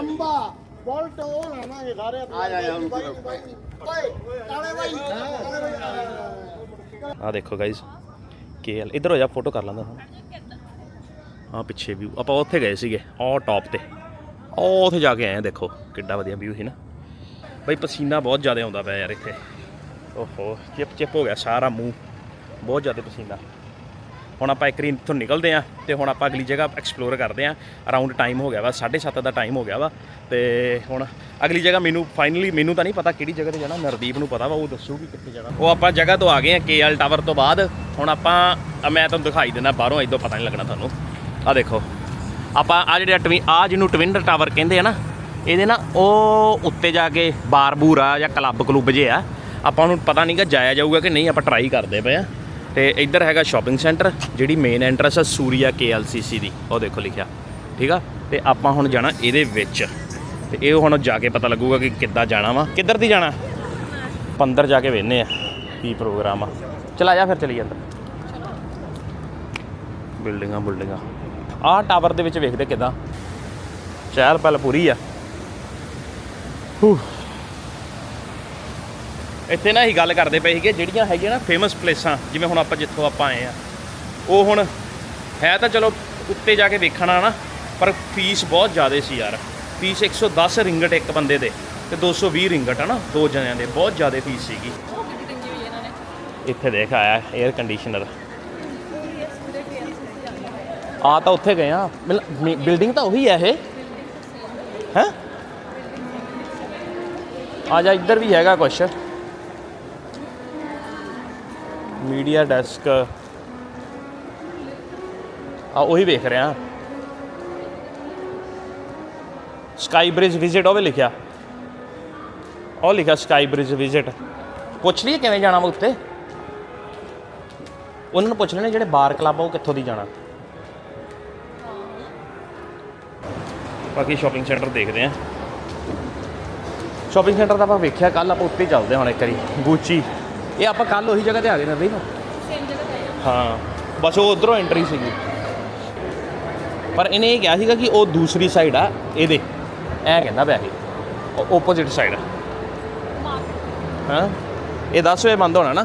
ਅੰਬਾ। ਬੋਲਟ ਉਹ ਲਾਵਾਂਗੇ ਸਾਰੇ ਆ ਜਾ ਜਾ ਓਏ ਕਾਲੇ ਭਾਈ ਆ ਦੇਖੋ ਗਾਇਜ਼ ਕੇਐਲ ਇਧਰ ਹੋ ਜਾ ਫੋਟੋ ਕਰ ਲਾਂਦਾ ਹਾਂ। ਪਿੱਛੇ ਵਿਊ ਆਪਾਂ ਉੱਥੇ ਗਏ ਸੀਗੇ ਉਹ ਟੌਪ ਤੇ। ਉਹ ਉੱਥੇ ਜਾ ਕੇ ਆਏ ਆ ਦੇਖੋ ਕਿੱਡਾ ਵਧੀਆ ਵਿਊ ਸੀ ਨਾ। ਬਈ ਪਸੀਨਾ ਬਹੁਤ ਜ਼ਿਆਦਾ ਆਉਂਦਾ ਪਿਆ ਯਾਰ ਇੱਥੇ। ਓਹੋ ਚਿਪ ਚਿਪ ਹੋ ਗਿਆ ਸਾਰਾ ਮੂੰਹ। ਬਹੁਤ ਜ਼ਿਆਦਾ ਪਸੀਨਾ। ਹੁਣ ਆਪਾਂ ਇੱਕ ਵਾਰੀ ਇੱਥੋਂ ਨਿਕਲਦੇ ਆ ਤੇ ਹੁਣ ਆਪਾਂ ਅਗਲੀ ਜਗ੍ਹਾ ਐਕਸਪਲੋਰ ਕਰਦੇ ਆ ਅਰਾਊਂਡ ਟਾਈਮ ਹੋ ਗਿਆ ਵਾ 7:30 ਦਾ ਟਾਈਮ ਹੋ ਗਿਆ ਵਾ। ਤੇ ਹੁਣ ਅਗਲੀ ਜਗ੍ਹਾ ਮੈਨੂੰ ਫਾਈਨਲੀ ਮੈਨੂੰ ਤਾਂ ਨਹੀਂ ਪਤਾ ਕਿਹੜੀ ਜਗ੍ਹਾ ਤੇ ਜਾਣਾ, ਨਰਦੀਪ ਨੂੰ ਪਤਾ ਵਾ, ਉਹ ਦੱਸੂਗੀ ਕਿੱਥੇ ਜਾਣਾ। ਉਹ ਆਪਾਂ ਜਗ੍ਹਾ ਤੋਂ ਆ ਗਏ ਆ ਕੇਐਲ ਟਾਵਰ ਤੋਂ ਬਾਅਦ। ਹੁਣ ਆਪਾਂ ਮੈਂ ਤੁਹਾਨੂੰ ਦਿਖਾਈ ਦਿੰਦਾ ਬਾਹਰੋਂ ਇਦੋਂ ਪਤਾ ਨਹੀਂ ਲੱਗਣਾ ਤੁਹਾਨੂੰ। ਆ ਦੇਖੋ, ਆਪਾਂ ਆ ਜਿਹੜੇ ਟਵਿਨ ਆ ਜਿਹਨੂੰ ਟਵਿੰਡਰ ਟਾਵਰ ਕਹਿੰਦੇ ਆ ਨਾ, ਇਹਦੇ ਨਾ ਉਹ ਉੱਤੇ ਜਾ ਕੇ ਬਾਰ ਬੂਰ ਆ ਜਾਂ ਕਲੱਬ ਕਲੂਬ ਜੇ ਆ। ਆਪਾਂ ਨੂੰ ਪਤਾ ਨਹੀਂਗਾ ਜਾਇਆ ਜਾਊਗਾ ਕਿ ਨਹੀਂ, ਆਪਾਂ ਟਰਾਈ ਕਰਦੇ ਪਏ ਆ। ਤੇ ਇੱਧਰ ਹੈਗਾ ਸ਼ਾਪਿੰਗ ਸੈਂਟਰ ਜਿਹੜੀ ਮੇਨ ਐਂਟਰੈਂਸ ਆ ਸੂਰੀਆ KLCC ਦੀ। ਉਹ ਦੇਖੋ ਲਿਖਿਆ। ਠੀਕ ਆ? ਤੇ ਆਪਾਂ ਹੁਣ ਜਾਣਾ ਇਹਦੇ ਵਿੱਚ। ਤੇ ਇਹ ਹੁਣ ਜਾ ਕੇ ਪਤਾ ਲੱਗੂਗਾ ਕਿ ਕਿੱਦਾਂ ਜਾਣਾ ਵਾ। ਕਿੱਧਰ ਦੀ ਜਾਣਾ? ਪੰਦਰ ਜਾ ਕੇ ਵੇਖਨੇ ਆ ਕੀ ਪ੍ਰੋਗਰਾਮ ਆ। ਚਲਾ ਜਾ ਫਿਰ ਚਲੀ ਜਾਂਦਾ ਬਿਲਡਿੰਗਾਂ ਬਿਲਡਿੰਗਾਂ। ਆਹ ਟਾਵਰ ਦੇ ਵਿੱਚ ਵੇਖਦੇ ਕਿਦਾਂ। ਚਹਿਲ ਪਹਿਲ ਪੂਰੀ ਆ। ਹੂ। ਇੱਥੇ ਨਾ ਅਸੀਂ ਗੱਲ ਕਰਦੇ ਪਏ ਸੀਗੇ, ਜਿਹੜੀਆਂ ਹੈਗੀਆਂ ਨਾ ਫੇਮਸ ਪਲੇਸਾਂ ਜਿਵੇਂ ਹੁਣ ਆਪਾਂ ਜਿੱਥੋਂ ਆਪਾਂ ਆਏ ਆ। ਉਹ ਹੁਣ ਹੈ ਤਾਂ ਚਲੋ ਉੱਤੇ ਜਾ ਕੇ ਵੇਖਣਾ ਨਾ, ਪਰ ਫੀਸ ਬਹੁਤ ਜ਼ਿਆਦਾ ਸੀ ਯਾਰ। ਫੀਸ 110 ਰਿੰਗਟ ਇੱਕ ਬੰਦੇ ਦੇ ਤੇ 220 ਰਿੰਗਟ ਆ ਨਾ, ਦੋ ਜਣਿਆਂ ਦੇ, ਬਹੁਤ ਜ਼ਿਆਦਾ ਫੀਸ ਸੀਗੀ। ਇੱਥੇ ਦੇਖ ਆਇਆ 에ਅਰ ਕੰਡੀਸ਼ਨਰ ਆ ਤਾਂ ਉੱਥੇ ਗਏ ਆ। ਬਿਲਡਿੰਗ ਤਾਂ ਉਹੀ ਹੈ ਇਹ? ਹੈ? ਆ ਜਾ, ਇੱਧਰ ਵੀ ਹੈਗਾ ਕੁਛ। Media desk. ਆ, ਉਹੀ ਵੇਖ ਰਿਹਾ। ਸਕਾਈ ਬ੍ਰਿਜ ਵਿਜ਼ਿਟ ਉਹ ਵੀ ਲਿਖਿਆ। ਉਹ ਲਿਖਿਆ ਸਕਾਈ ਬ੍ਰਿਜ ਵਿਜ਼ਿਟ ਪੁੱਛ ਲਈ ਕਿਵੇਂ ਜਾਣਾ ਵਾ ਉੱਤੇ ਉਹਨਾਂ ਨੂੰ ਪੁੱਛ ਲੈਣੇ ਜਿਹੜੇ ਬਾਰ ਕਲੱਬ ਆ, ਉਹ ਕਿੱਥੋਂ ਦੀ ਜਾਣਾ। ਬਾਕੀ ਸ਼ਾਪਿੰਗ ਸੈਂਟਰ ਦੇਖਦੇ ਆ। ਸ਼ਾਪਿੰਗ ਸੈਂਟਰ ਦਾ ਆਪਾਂ ਵੇਖਿਆ ਕੱਲ ਆਪਾਂ ਉੱਤੇ ਹੀ ਚੱਲਦੇ ਹਾਂ ਹੁਣ ਇੱਕ ਵਾਰੀ। ਗੁੱਚੀ ਇਹ ਆਪਾਂ ਕੱਲ ਉਹੀ ਜਗ੍ਹਾ ਤੇ ਆ ਗਏ ਨਾ ਬਈ ਨਾ। ਸੇਮ ਜਗ੍ਹਾ ਤੇ ਆ ਹਾਂ ਬਸ ਉਹ ਉਧਰੋਂ ਐਂਟਰੀ ਸੀਗੀ। ਪਰ ਇਹਨੇ ਇਹ ਕਿਹਾ ਸੀਗਾ ਕਿ ਉਹ ਦੂਸਰੀ ਸਾਈਡ ਆ ਇਹਦੇ ਐ ਕਹਿੰਦਾ ਪਿਆ ਸੀ ਓਪੋਜ਼ਿਟ ਸਾਈਡ ਹਾਂ ਇਹ 10 ਵਜੇ ਬੰਦ ਹੋਣਾ ਨਾ।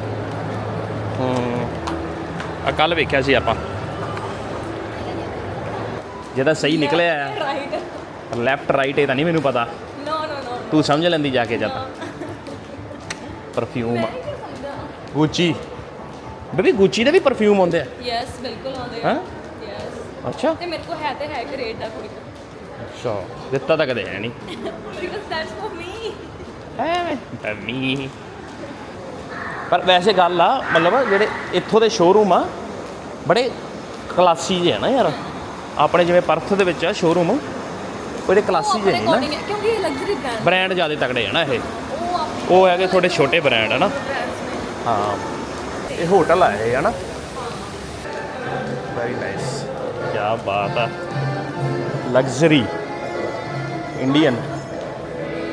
ਹੂੰ ਆ ਕੱਲ ਵੇਖਿਆ ਸੀ ਆਪਾਂ। ਜਿਹਦਾ ਸਹੀ ਨਿਕਲਿਆ। ਆ ਰਾਈਟ ਲੈਫਟ ਰਾਈਟ ਇਹ ਤਾਂ ਨਹੀਂ ਮੈਨੂੰ ਪਤਾ। ਨੋ ਨੋ ਨੋ ਤੂੰ ਸਮਝ ਲੈਂਦੀ ਜਾ ਕੇ ਜਦ। ਪਰਫਿਊਮ ਗੁੱਚੀ ਬੇਬੀ ਗੁੱਚੀ ਦੇ ਵੀ ਪਰਫਿਊਮ ਹੁੰਦੇ ਆ। ਯੈਸ ਬਿਲਕੁਲ ਆਉਂਦੇ ਹੈਂ? ਯੈਸ ਅੱਛਾ। ਤੇ ਮੇਰੇ ਕੋਲ ਹੈ ਤੇ ਹੈ ਗ੍ਰੇਡ ਦਾ ਕੋਲ ਅੱਛਾ ਦਿੱਤਾ ਤਾਂ ਕਦੇ ਹੈ ਨਹੀਂ। ਬਿਕਾਜ਼ ਦੈਟਸ ਫॉर ਮੀ ਐਵੇਂ। ਮੀ। ਪਰ ਵੈਸੇ ਗੱਲ ਆ ਮਤਲਬ ਜਿਹੜੇ ਇੱਥੋਂ ਦੇ ਸ਼ੋਰੂਮ ਆ ਬੜੇ ਕਲਾਸੀ ਜਿਹੇ ਆ ਨਾ ਯਾਰ। ਆਪਣੇ ਜਿਵੇਂ ਪਰਥ ਦੇ ਵਿੱਚ ਆ ਸ਼ੋਰੂਮ ਉਹਦੇ ਕਲਾਸੀ ਜਿਹੇ ਨੇ ਨਾ। ਕਿਉਂਕਿ ਇਹ ਲਗਜ਼ਰੀ ਬ੍ਰਾਂਡ ਬ੍ਰਾਂਡ ਜ਼ਿਆਦਾ ਤਕੜੇ ਆ ਨਾ ਇਹ। ਉਹ ਹੈਗੇ ਥੋੜੇ ਛੋਟੇ ਬ੍ਰਾਂਡ ਆ ਨੇ। ਹਾਂ। ਇਹ ਹੋਟਲ ਆ ਇਹ ਹਨਾ? ਵੈਰੀ ਨਾਈਸ ਕੀ ਬਾਤ ਆ। ਲਗਜ਼ਰੀ ਇੰਡੀਅਨ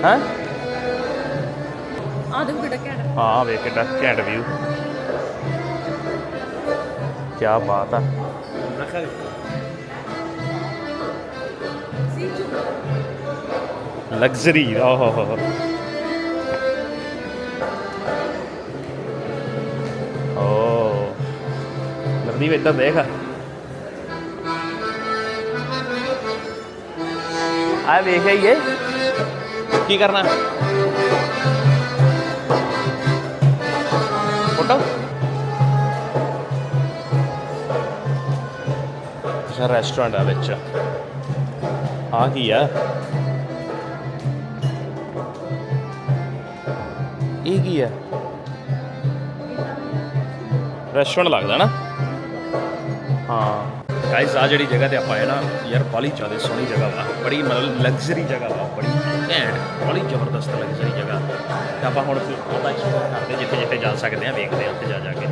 ਹਾਂ? ਆ ਦੇਖੋ ਘੈਂਟ ਹਾਂ ਵੇਖ ਕਿੱਡਾ ਘੈਂਟ ਵਿਊ ਕੀ ਬਾਤ ਆ। ਲਗਜ਼ਰੀ ਓਹ ਹੋ ਹੋ ਨਵਦੀਪ ਇੱਧਰ ਦੇਖ ਆ ਵੇਖ ਇਹ ਕੀ ਕਰਨਾ? ਫੋਟੋ? ਅੱਛਾ ਰੈਸਟੋਰੈਂਟ ਆ ਵਿੱਚ। ਆ ਕੀ ਆ? ਇਹ ਕੀ ਹੈ ਰੈਸਟੋਰੈਂਟ ਲੱਗਦਾ ਨਾ? ਗਾਇਸ ਆ ਜਿਹੜੀ ਜਗ੍ਹਾ ਤੇ ਆਪਾਂ ਆਏ ਨਾ ਯਾਰ ਬੜੀ ਜ਼ਿਆਦਾ ਸੋਹਣੀ ਜਗ੍ਹਾ ਵਾ। ਬੜੀ ਮਤਲਬ ਲਗਜ਼ਰੀ ਜਗ੍ਹਾ ਵਾ ਬੜੀ ਘੈਂਟ ਬੜੀ ਜ਼ਬਰਦਸਤ ਲਗਜ਼ਰੀ ਜਗ੍ਹਾ। ਤੇ ਆਪਾਂ ਹੁਣ ਉਹਦਾ ਐਕਸਪਲੋਰ ਕਰਦੇ ਜਿੱਥੇ ਜਿੱਥੇ ਜਾ ਸਕਦੇ ਆ ਵੇਖਦੇ ਆ ਉੱਥੇ ਜਾ ਜਾ ਕੇ।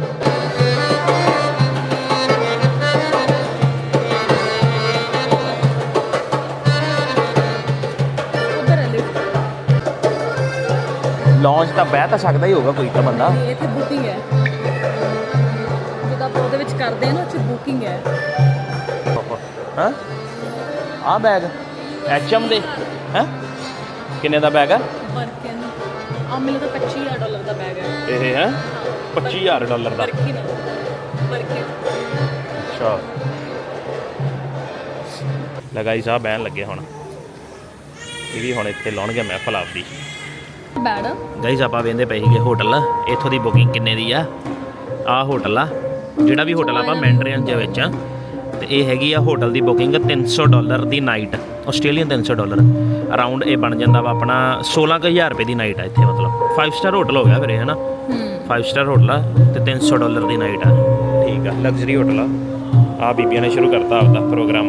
ਲੌਂਜ ਤਾਂ ਬਹਿ ਤਾਂ ਸਕਦਾ ਹੀ ਹੋਗਾ ਕੋਈ ਤਾਂ ਬੰਦਾ। ਇਹ ਇੱਥੇ ਬੁਕਿੰਗ ਹੈ। ਜਦੋਂ ਆਪਾਂ ਉਹਦੇ ਵਿੱਚ ਕਰਦੇ ਆ ਨਾ ਉੱਥੇ ਬੁਕਿੰਗ ਹੈ। ਹਾਂ? ਆ ਬੈਗ ਐਚਐਮ ਦੇ। ਹੈ? ਕਿੰਨੇ ਦਾ ਬੈਗ ਆ? ਵਰਕਨ ਆ ਮੈਨੂੰ ਤਾਂ 25000 ਡਾਲਰ ਦਾ ਬੈਗ ਹੈ ਇਹ ਹੈ? 25000 ਡਾਲਰ ਦਾ। ਵਰਕੀ ਨਾ। ਵਰਕੀ ਅੱਛਾ। ਲਗਾਈ ਸਾਹਿਬ ਬਹਿਣ ਲੱਗੇ ਹੁਣ। ਇਹ ਵੀ ਹੁਣ ਇੱਥੇ ਲਾਉਣਗੇ ਮਹਿਫਲ ਆਪਦੀ। ਬੈਡ। ਗਾਈਸ ਆਪਾਂ ਵੇਂਦੇ ਪਏ ਸੀਗੇ ਹੋਟਲ। ਇੱਥੋਂ ਦੀ ਬੁਕਿੰਗ ਕਿੰਨੇ ਦੀ ਆ? ਆ ਹੋਟਲ ਆ। ਜਿਹੜਾ ਵੀ ਹੋਟਲ ਆਪਾਂ ਮੈਂਡਰੀਅਨ ਦੇ ਵਿੱਚ ਆ। ਤੇ ਇਹ ਹੈਗੀ ਆ ਹੋਟਲ ਦੀ ਬੁਕਿੰਗ 300 ਡਾਲਰ ਦੀ ਨਾਈਟ ਆਸਟ੍ਰੇਲੀਅਨ 300 ਡਾਲਰ। ਅਰਾਊਂਡ ਇਹ ਬਣ ਜਾਂਦਾ ਵਾ ਆਪਣਾ 16000 ਰੁਪਏ ਦੀ ਨਾਈਟ ਆ ਇੱਥੇ ਮਤਲਬ 5 ਸਟਾਰ ਹੋਟਲ ਹੋ ਗਿਆ ਵੀਰੇ ਹਨਾ? ਹੂੰ। 5 ਸਟਾਰ ਹੋਟਲ ਆ ਤੇ 300 ਡਾਲਰ ਦੀ ਨਾਈਟ ਆ। ਠੀਕ ਆ ਲਗਜ਼ਰੀ ਹੋਟਲ ਆ। ਆ ਬੀਬੀਆਂ ਨੇ ਸ਼ੁਰੂ ਕਰਤਾ ਆਪਦਾ ਪ੍ਰੋਗਰਾਮ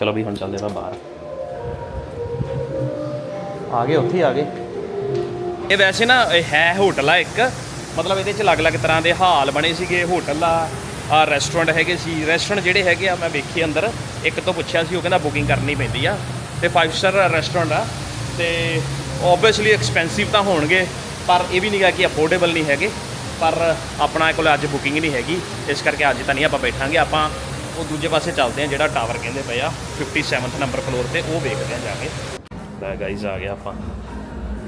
ਚਲੋ ਵੀ ਹੁਣ ਚੱਲਦੇ ਆਪਾਂ ਬਾਹਰ। ਆ ਗਏ ਉੱਥੇ ਹੀ ਆ ਗਏ। ਇਹ ਵੈਸੇ ਨਾ ਇਹ ਹੈ ਹੋਟਲ ਆ ਇੱਕ। ਮਤਲਬ ਇਹਦੇ ਚ ਅਲੱਗ-ਅਲੱਗ ਤਰ੍ਹਾਂ ਦੇ ਹਾਲ ਬਣੇ ਸੀਗੇ। ਹੋਟਲ ਆ ਆ ਰੈਸਟੋਰੈਂਟ ਹੈਗੇ ਸੀ। ਰੈਸਟੋਰੈਂਟ ਜਿਹੜੇ ਹੈਗੇ ਆ ਮੈਂ ਵੇਖੇ ਅੰਦਰ। ਇੱਕ ਤੋਂ ਪੁੱਛਿਆ ਸੀ ਉਹ ਕਹਿੰਦਾ ਬੁਕਿੰਗ ਕਰਨੀ ਪੈਂਦੀ ਆ। ਤੇ 5 ਸਟਾਰ ਰੈਸਟੋਰੈਂਟ ਆ। ਤੇ ਓਬਵੀਅਸਲੀ ਐਕਸਪੈਂਸਿਵ ਤਾਂ ਹੋਣਗੇ ਪਰ ਇਹ ਵੀ ਨਹੀਂਗਾ ਕਿ ਅਫੋਰਡੇਬਲ ਨਹੀਂ ਹੈਗੇ। ਪਰ ਆਪਣਾ ਕੋਲ ਅੱਜ ਬੁਕਿੰਗ ਨਹੀਂ ਹੈਗੀ। ਇਸ ਕਰਕੇ ਅੱਜ ਤਾਂ ਨਹੀਂ ਆਪਾਂ ਬੈਠਾਂਗੇ। ਆਪਾਂ ਉਹ ਦੂਜੇ ਪਾਸੇ ਚੱਲਦੇ ਆ, ਜਿਹੜਾ ਟਾਵਰ ਕਹਿੰਦੇ ਪਏ ਆ 57th ਨੰਬਰ ਫਲੋਰ ਤੇ, ਉਹ ਵੇਖਦੇ ਆ ਜਾ ਕੇ। ਲੈ ਗਾਈਜ਼ ਆ ਗਏ ਆਪਾਂ।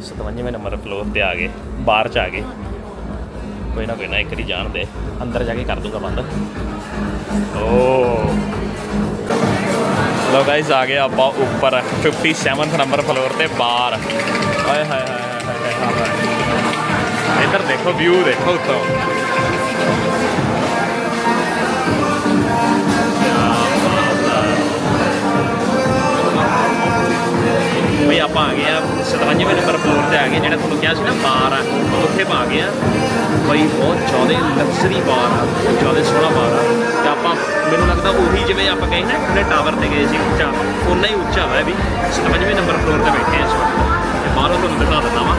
57ਵੇਂ ਨੰਬਰ ਫਲੋਰ ਤੇ ਆ ਗਏ, ਬਾਹਰ ਚ ਆ ਗਏ। ਕੋਈ ਨਾ ਕੋਈ ਨਾ, ਇੱਕ ਵਾਰੀ ਜਾਣ ਦੇ। ਅੰਦਰ ਜਾ ਕੇ ਕਰ ਦੂੰਗਾ ਬੰਦ। ਓ। ਲੋ ਗਾਈਜ਼ ਆ ਗਏ ਆਪਾਂ ਉੱਪਰ 57th ਨੰਬਰ ਫਲੋਰ ਤੇ ਬਾਹਰ। ਹਾਏ ਹਾਏ ਹਾਏ ਹਾਏ ਹਾਏ ਇੱਧਰ ਦੇਖੋ ਵਿਊ ਦੇਖੋ ਉੱਤੋਂ। ਵੀ ਆਪਾਂ ਆ ਗਏ ਆ 57ਵੇਂ ਨੰਬਰ ਫਲੋਰ ਤੇ ਆ ਗਏ, ਜਿਹੜਾ ਤੁਹਾਨੂੰ ਕਿਹਾ ਸੀ ਨਾ ਬਾਰ ਆ ਉੱਥੇ ਇੱਥੇ ਪਾ ਗਏ ਆ। ਬਈ ਬਹੁਤ ਜ਼ਿਆਦਾ ਲਗਜ਼ਰੀ ਬਾਰ ਆ, ਬਹੁਤ ਜ਼ਿਆਦਾ ਸੋਹਣਾ ਬਾਰ ਆ। ਤੇ ਆਪਾਂ, ਮੈਨੂੰ ਲੱਗਦਾ ਉਹੀ ਜਿਵੇਂ ਆਪਾਂ ਕਹੇ ਨਾ, ਉਹਨੇ ਟਾਵਰ ਤੇ ਗਏ ਸੀ, ਉੱਚਾ ਉਨਾ ਹੀ ਉੱਚਾ ਹੋਇਆ ਵੀ 57ਵੇਂ ਨੰਬਰ ਫਲੋਰ ਤੇ ਬੈਠੇ ਆ ਇਸ ਵਕਤ। ਤੇ ਬਾਹਰੋਂ ਤੁਹਾਨੂੰ ਦਿਖਾ ਦਿੰਦਾ ਵਾਂ।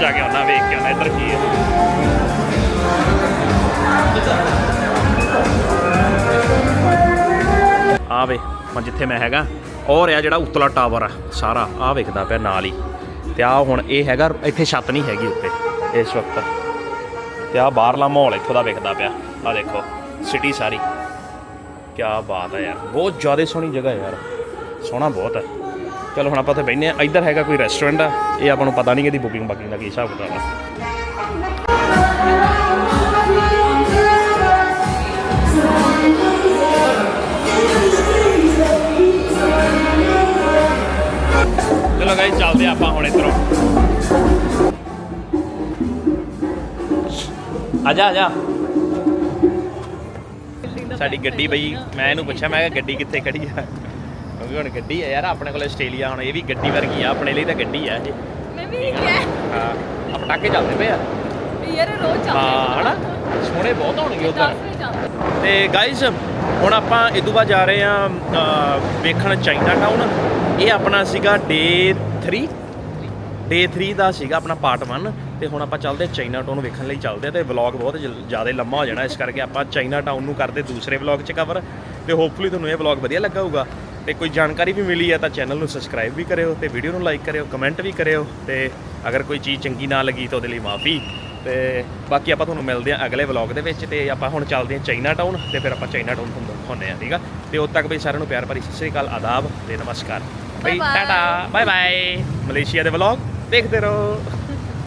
ਜਾ ਕੇ ਆਉਣਾ ਵੇਖ ਕੇ ਆਉਣਾ ਇੱਧਰ ਕੀ ਹੈ ਆ ਵੇ, ਹੁਣ ਜਿੱਥੇ ਮੈਂ ਹੈਗਾ ਔਰ ਰਿਹਾ ਜਿਹੜਾ ਉਤਲਾ ਟਾਵਰ ਆ, ਸਾਰਾ ਆ ਵੇਖਦਾ ਪਿਆ ਨਾਲ ਹੀ। ਤੇ ਆ ਹੁਣ ਇਹ ਹੈਗਾ, ਇੱਥੇ ਛੱਤ ਨਹੀਂ ਹੈਗੀ ਉੱਤੇ, ਇਸ ਵਕਤ। ਤੇ ਆ ਬਾਹਰਲਾ ਮਾਹੌਲ ਇੱਥੋਂ ਦਾ ਵੇਖਦਾ ਪਿਆ ਆ ਦੇਖੋ ਸਿਟੀ ਸਾਰੀ। ਕੀ ਬਾਤ ਹੈ ਯਾਰ, ਬਹੁਤ ਜ਼ਿਆਦਾ ਸੋਹਣੀ ਜਗ੍ਹਾ ਹੈ ਯਾਰ, ਸੋਹਣਾ ਬਹੁਤ ਹੈ ਚਲੋ ਹੁਣ ਆਪਾਂ ਉੱਥੇ ਬੈਠਨੇ ਆ ਇੱਧਰ ਹੈਗਾ ਕੋਈ ਰੈਸਟੋਰੈਂਟ ਆ, ਇਹ ਆਪਾਂ ਨੂੰ ਪਤਾ ਨਹੀਂ ਇਹਦੀ ਬੁਕਿੰਗ ਬਾਕਿੰਗ ਦਾ ਕੀ ਹਿਸਾਬ ਕਿਤਾਬ ਆ। ਚਲੋ ਗਾਈ ਚੱਲਦੇ ਆ ਆਪਾਂ ਹੁਣ ਇੱਧਰੋਂ। ਆ ਜਾ ਆ ਜਾ। ਸਾਡੀ ਗੱਡੀ ਬਈ, ਮੈਂ ਇਹਨੂੰ ਪੁੱਛਿਆ, ਮੈਂ ਕਿਹਾ ਗੱਡੀ ਕਿੱਥੇ ਖੜੀ ਆ? ਕਿਉਂਕਿ ਹੁਣ ਗੱਡੀ ਆ ਯਾਰ ਆਪਣੇ ਕੋਲ ਆਸਟ੍ਰੇਲੀਆ ਹੁਣ ਇਹ ਵੀ ਗੱਡੀ ਵਰਗੀ ਆ ਆਪਣੇ ਲਈ ਤਾਂ ਗੱਡੀ ਆ ਇਹ। ਮੈਂ ਵੀ ਕਿਹਾ। ਹਾਂ ਆ ਪਟਾਕੇ ਚੱਲਦੇ ਪਏ ਆ। ਵੀ ਯਾਰ ਰੋਜ਼ ਚੱਲਦੇ ਹਾਂ ਹਨਾ? ਸੋਹਣੇ ਬਹੁਤ ਹੋਣਗੇ ਉਧਰ। 10 ਵਜੇ ਜਾਂਦੇ ਤੇ ਗਾਇਜ਼ ਹੁਣ ਆਪਾਂ ਇਦੋਂ ਬਾਅਦ ਜਾ ਰਹੇ ਆ ਵੇਖਣ ਚਾਈਨਾ ਟਾਊਨ ਇਹ ਆਪਣਾ ਸੀਗਾ ਡੇ 3 ਡੇ 3 ਦਾ ਸੀਗਾ ਆਪਣਾ ਪਾਰਟ 1 ਤੇ ਹੁਣ ਆਪਾਂ ਚੱਲਦੇ ਚਾਈਨਾ ਟਾਊਨ ਵੇਖਣ ਲਈ ਚੱਲਦੇ ਆ ਤੇ ਵਲੌਗ ਬਹੁਤ ਜ਼ਿਆਦਾ ਲੰਮਾ ਹੋ ਜਾਣਾ ਇਸ ਕਰਕੇ ਆਪਾਂ ਚਾਈਨਾ ਟਾਊਨ ਨੂੰ ਕਰਦੇ ਦੂਸਰੇ ਵਲੌਗ 'ਚ ਕਵਰ ਤੇ ਹੋਪਫੁਲੀ ਤੁਹਾਨੂੰ ਇਹ ਵਲੌਗ ਵਧੀਆ ਲੱਗਾ ਹੋਊਗਾ। ਤੇ ਕੋਈ ਜਾਣਕਾਰੀ ਵੀ ਮਿਲੀ ਹੈ ਤਾਂ ਚੈਨਲ ਨੂੰ ਸਬਸਕ੍ਰਾਈਬ ਵੀ ਕਰਿਓ ਤੇ ਵੀਡੀਓ ਨੂੰ ਲਾਈਕ ਕਰਿਓ ਕਮੈਂਟ ਵੀ ਕਰਿਓ ਤੇ ਅਗਰ ਕੋਈ ਚੀਜ਼ ਚੰਗੀ ਨਾ ਲੱਗੀ ਤਾਂ ਉਹਦੇ ਲਈ ਮਾਫੀ। ਤੇ ਬਾਕੀ ਆਪਾਂ ਤੁਹਾਨੂੰ ਮਿਲਦੇ ਹਾਂ ਅਗਲੇ ਵਲੌਗ ਦੇ ਵਿੱਚ ਤੇ ਆਪਾਂ ਹੁਣ ਚੱਲਦੇ ਹਾਂ ਚਾਈਨਾ ਟਾਊਨ ਤੇ ਫਿਰ ਆਪਾਂ ਚਾਈਨਾ ਟਾਊਨ ਤੁਹਾਨੂੰ ਦਿਖਾਉਂਦੇ ਹਾਂ ਠੀਕ ਆ? ਤੇ ਉਦ ਤੱਕ ਬਈ ਸਾਰਿਆਂ ਨੂੰ ਪਿਆਰ ਭਰੀ ਸਤਿ ਸ੍ਰੀ ਅਕਾਲ ਆਦਾਬ ਤੇ ਨਮਸਕਾਰ। ਬਈ. ਟਾਟਾ ਬਾਏ ਬਾਏ ਮਲੇਸ਼ੀਆ ਦੇ ਵਲੌਗ ਦੇਖਦੇ ਰਹੋ।